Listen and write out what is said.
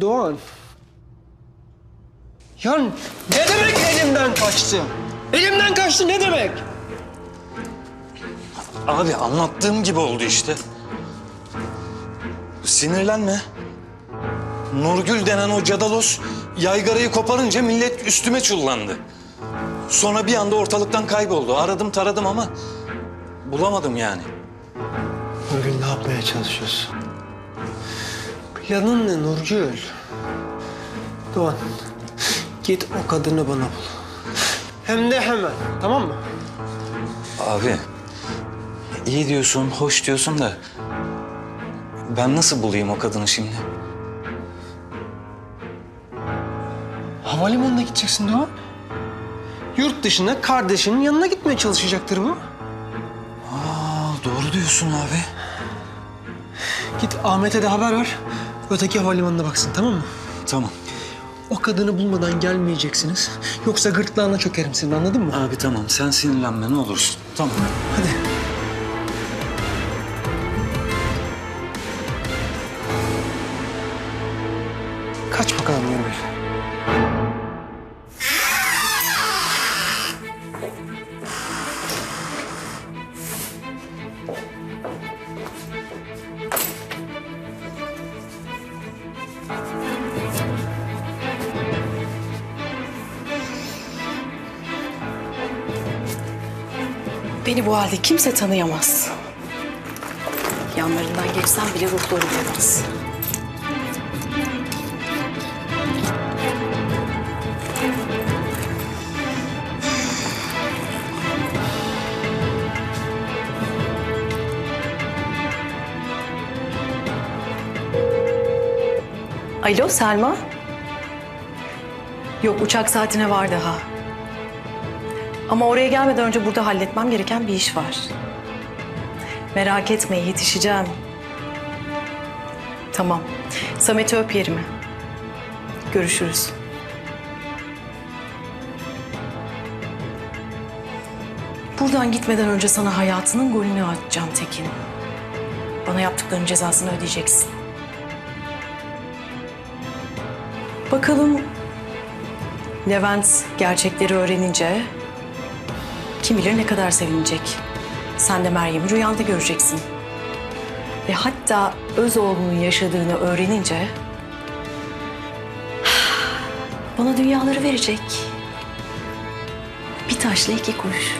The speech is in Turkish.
Doğan. Ya ne demek elimden kaçtı? Elimden kaçtı ne demek? Abi anlattığım gibi oldu işte. Sinirlenme. Nurgül denen o cadalos yaygarayı koparınca millet üstüme çullandı. Sonra bir anda ortalıktan kayboldu. Aradım taradım ama bulamadım yani. Nurgül ne yapmaya çalışıyorsun? Planın ne Nurgül? Doğan, git o kadını bana bul. Hem de hemen, tamam mı? Abi iyi diyorsun, hoş diyorsun da ben nasıl bulayım o kadını şimdi? Havalimanına gideceksin Doğan. Yurt dışına kardeşinin yanına gitmeye çalışacaktır bu. Aa, doğru diyorsun abi. Git Ahmet'e de haber ver. Öteki havalimanına baksın tamam mı? Tamam. O kadını bulmadan gelmeyeceksiniz. Yoksa gırtlağına çökerim senin anladın mı? Abi tamam sen sinirlenme ne olursun. Tamam. Hadi. Kaç bakalım Nurgül. Beni bu halde kimse tanıyamaz. Yanlarından geçsem bile ruhları duymaz. Alo Selma? Yok uçak saatine var daha. Ama oraya gelmeden önce burada halletmem gereken bir iş var. Merak etme yetişeceğim. Tamam. Samet'i öp yerime. Görüşürüz. Buradan gitmeden önce sana hayatının golünü atacağım Tekin. Bana yaptıklarının cezasını ödeyeceksin. Bakalım Levent gerçekleri öğrenince kim bilir ne kadar sevinecek. Sen de Meryem'i rüyanda göreceksin. Ve hatta öz oğlunun yaşadığını öğrenince... ...bana dünyaları verecek. Bir taşla iki kuş.